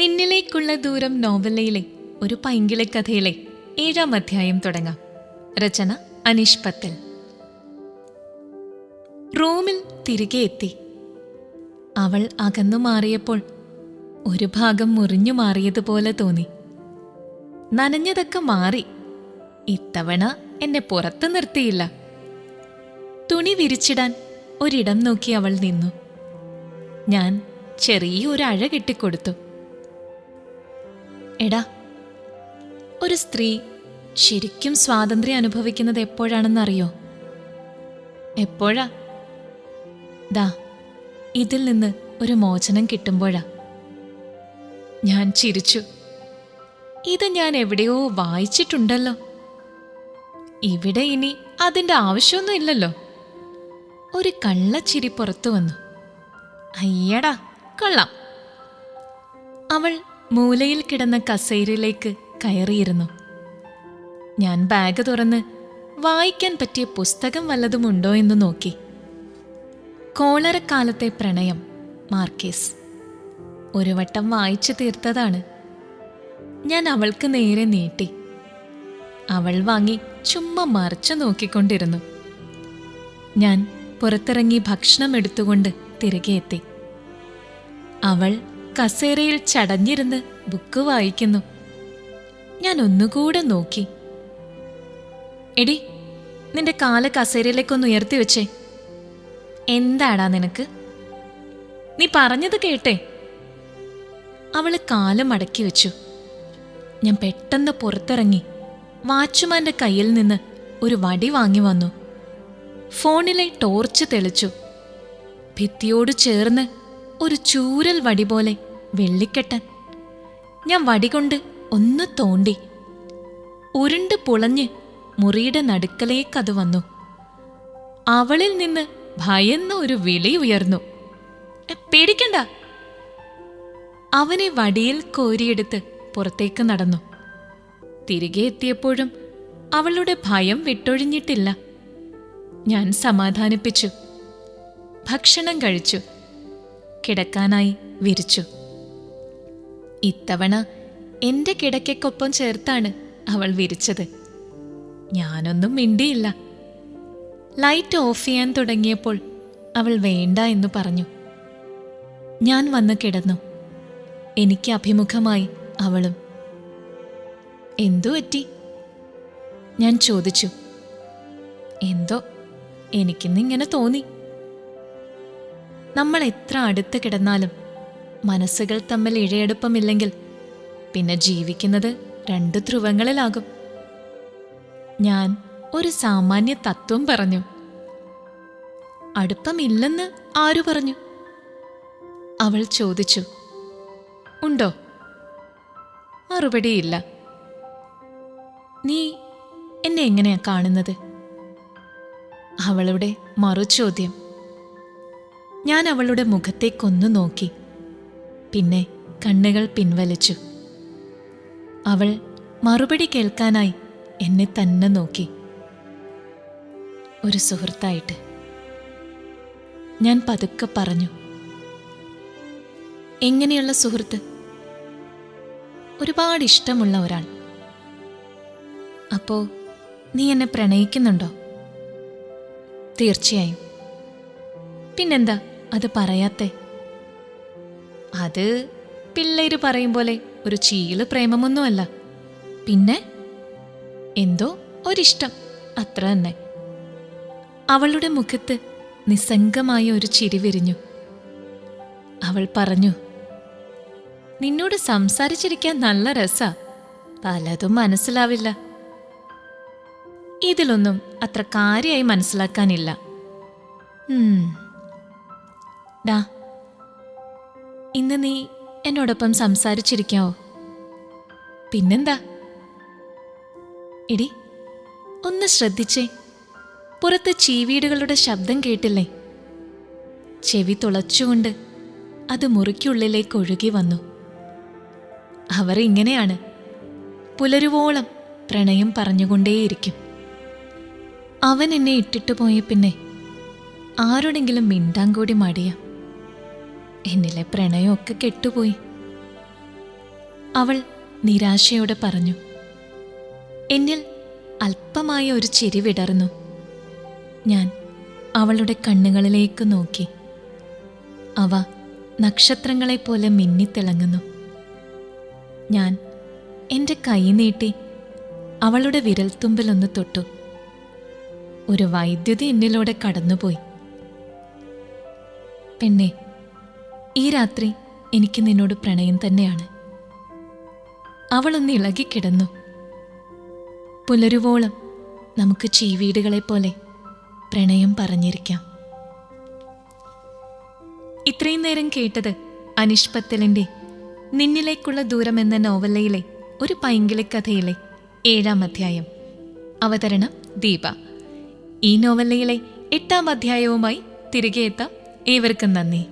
നിന്നിലേക്കുള്ള ദൂരം നോവലയിലെ ഒരു പൈങ്കിളി കഥയിലെ ഏഴാം അധ്യായം തുടങ്ങാം. രചന അനീഷ് പത്തൽ. റൂമിൽ തിരികെ എത്തി. അവൾ അകന്നു മാറിയപ്പോൾ ഒരു ഭാഗം മുറിഞ്ഞു മാറിയതുപോലെ തോന്നി. നനഞ്ഞതൊക്കെ മാറി. ഇത്തവണ എന്നെ പുറത്തു നിർത്തിയില്ല. തുണി വിരിച്ചിടാൻ ഒരിടം നോക്കി അവൾ നിന്നു. ഞാൻ ചെറിയൊരു അഴ കെട്ടിക്കൊടുത്തു. എടാ ഒരു സ്ത്രീ ശരിക്കും സ്വാതന്ത്ര്യം അനുഭവിക്കുന്നത് എപ്പോഴാണെന്നറിയോ? എപ്പോഴാ? ദാ ഇതിൽ നിന്ന് ഒരു മോചനം കിട്ടുമ്പോഴാ. ഞാൻ ചിരിച്ചു. ഇത് ഞാൻ എവിടെയോ വായിച്ചിട്ടുണ്ടല്ലോ. ഇവിടെ ഇനി അതിന്റെ ആവശ്യമൊന്നും ഇല്ലല്ലോ. ഒരു കള്ളച്ചിരി പുറത്തു വന്നു. അയ്യടാ കള്ളാം. അവൾ മൂലയിൽ കിടന്ന കസേരയിലേക്ക് കയറിയിരുന്നു. ഞാൻ ബാഗ് തുറന്ന് വായിക്കാൻ പറ്റിയ പുസ്തകം വല്ലതുമുണ്ടോ എന്ന് നോക്കി. കോളറക്കാലത്തെ പ്രണയം മാർക്കേസ്. ഒരു വട്ടം വായിച്ചു തീർത്തതാണ്. ഞാൻ അവൾക്ക് നേരെ നീട്ടി. അവൾ വാങ്ങി ചുമ്മാ മറിച്ചു നോക്കിക്കൊണ്ടിരുന്നു. ഞാൻ പുറത്തിറങ്ങി ഭക്ഷണം എടുത്തുകൊണ്ട് തിരികെ എത്തി. അവൾ കസേരയിൽ ചടഞ്ഞിരുന്ന് ബുക്ക് വായിക്കുന്നു. ഞാൻ ഒന്നുകൂടെ നോക്കി. എടി നിന്റെ കാൽ കസേരയിലേക്കൊന്ന് ഉയർത്തി വെച്ചേ. എന്താടാ നിനക്ക്? നീ പറഞ്ഞത് കേട്ടെ. അവൾ കാൽ മടക്കി വെച്ചു. ഞാൻ പെട്ടെന്ന് പുറത്തിറങ്ങി. വാച്ച്മാന്റെ കയ്യിൽ നിന്ന് ഒരു വടി വാങ്ങി വന്നു. ഫോണിലെ ടോർച്ച് തെളിച്ചു. ഭിത്തിയോട് ചേർന്ന് ഒരു ചൂരൽ വടി പോലെ വെള്ളിക്കെട്ടൻ. ഞാൻ വടി കൊണ്ട് ഒന്ന് തോണ്ടി. ഉരുണ്ട് പുളഞ്ഞ് മുറിയുടെ നടുക്കലേക്കത് വന്നു. അവളിൽ നിന്ന് ഭയന്ന ഒരു വിളി ഉയർന്നു. പേടിക്കണ്ട. അവനെ വടിയിൽ കോരിയെടുത്ത് പുറത്തേക്ക് നടന്നു. തിരികെ എത്തിയപ്പോഴും അവളുടെ ഭയം വിട്ടൊഴിഞ്ഞിട്ടില്ല. ഞാൻ സമാധാനിപ്പിച്ചു. ഭക്ഷണം കഴിച്ചു. കിടക്കാനായി വിരിച്ചു. ഇത്തവണ എന്റെ കിടക്കയ്ക്കൊപ്പം ചേർത്താണ് അവൾ വിരിച്ചത്. ഞാനൊന്നും മിണ്ടിയില്ല. ലൈറ്റ് ഓഫ് ചെയ്യാൻ തുടങ്ങിയപ്പോൾ അവൾ വേണ്ട എന്ന് പറഞ്ഞു. ഞാൻ വന്ന് കിടന്നു. എനിക്ക് അഭിമുഖമായി അവളും എന്തു പറ്റി? ഞാൻ ചോദിച്ചു. എന്തോ എനിക്കിന്നിങ്ങനെ തോന്നി. നമ്മൾ എത്ര അടുത്ത് കിടന്നാലും മനസ്സുകൾ തമ്മിൽ ഇഴയെടുപ്പമില്ലെങ്കിൽ പിന്നെ ജീവിക്കുന്നത് രണ്ട് ധ്രുവങ്ങളിലാകും. ഞാൻ ഒരു സാമാന്യ തത്വം പറഞ്ഞു. അടുപ്പമില്ലെന്ന് ആരു പറഞ്ഞു? അവൾ ചോദിച്ചു. ഉണ്ടോ? മറുപടിയില്ല. നീ എന്നെ എങ്ങനെയാ കാണുന്നത്? അവളുടെ മറുചോദ്യം. ഞാൻ അവളുടെ മുഖത്തേക്കൊന്നു നോക്കി. പിന്നെ കണ്ണുകൾ പിൻവലിച്ചു. അവൾ മറുപടി കേൾക്കാനായി എന്നെ തന്നെ നോക്കി. ഒരു സുഹൃത്തായിട്ട്. ഞാൻ പതുക്കെ പറഞ്ഞു. എങ്ങനെയുള്ള സുഹൃത്ത്? ഒരുപാട് ഇഷ്ടമുള്ള ഒരാൾ. അപ്പോ നീ എന്നെ പ്രണയിക്കുന്നുണ്ടോ? തീർച്ചയായും. പിന്നെന്താ? അത് പറയാത്തെ. അത് പിള്ളേര് പറയും പോലെ ഒരു ചീൾ പ്രേമമൊന്നുമല്ല. പിന്നെ? എന്തോ ഒരിഷ്ടം. അത്ര തന്നെ. അവളുടെ മുഖത്ത് നിസ്സംഗമായ ഒരു ചിരി വിരിഞ്ഞു. അവൾ പറഞ്ഞു നിന്നോട് സംസാരിച്ചിരിക്കാൻ നല്ല രസാ. പലതും മനസ്സിലാവില്ല. ഇതിലൊന്നും അത്ര കാര്യമായി മനസ്സിലാക്കാനില്ല. ഡാ ഇന്ന് നീ എന്നോടൊപ്പം സംസാരിച്ചിരിക്കാവോ? പിന്നെന്താ? ഇടി ഒന്ന് ശ്രദ്ധിച്ചേ. പുറത്ത് ചീവീടുകളുടെ ശബ്ദം കേട്ടില്ലേ? ചെവി തുളച്ചുകൊണ്ട് അത് മുറിക്കുള്ളിലേക്ക് ഒഴുകി വന്നു. അവർ ഇങ്ങനെയാണ്. പുലരുവോളം പ്രണയം പറഞ്ഞുകൊണ്ടേയിരിക്കും. അവൻ എന്നെ ഇട്ടിട്ട് പോയ പിന്നെ ആരോടെങ്കിലും മിണ്ടാൻ കൂടി മടിയാ. എന്നിലെ പ്രണയമൊക്കെ കെട്ടുപോയി. അവൾ നിരാശയോടെ പറഞ്ഞു എന്നിൽ അല്പമായ ഒരു ചിരി വിടർന്നു. ഞാൻ അവളുടെ കണ്ണുകളിലേക്ക് നോക്കി. അവ നക്ഷത്രങ്ങളെപ്പോലെ മിന്നിത്തിളങ്ങുന്നു. ഞാൻ എന്റെ കൈ നീട്ടി അവളുടെ വിരൽത്തുമ്പിലൊന്ന് തൊട്ടു. ഒരു വൈദ്യുതി എന്നിലൂടെ കടന്നുപോയി. പെണ്ണെ ഈ രാത്രി എനിക്ക് നിന്നോട് പ്രണയം തന്നെയാണ്. അവളൊന്ന് ഇളകിക്കിടന്നു പുലരുവോളം നമുക്ക് ചീവീടുകളെ പോലെ പ്രണയം പറഞ്ഞിരിക്കാം. ഇത്രയും നേരം കേട്ടത് അനിഷ് പത്തലിന്റെ നിന്നിലേക്കുള്ള ദൂരം എന്ന നോവലയിലെ ഒരു പൈങ്കിളിക്കഥയിലെ ഏഴാം അധ്യായം. അവതരണം ദീപ. ഈ നോവലയിലെ എട്ടാം അധ്യായവുമായി തിരികെ എത്താം ഏവർക്കും നന്ദി.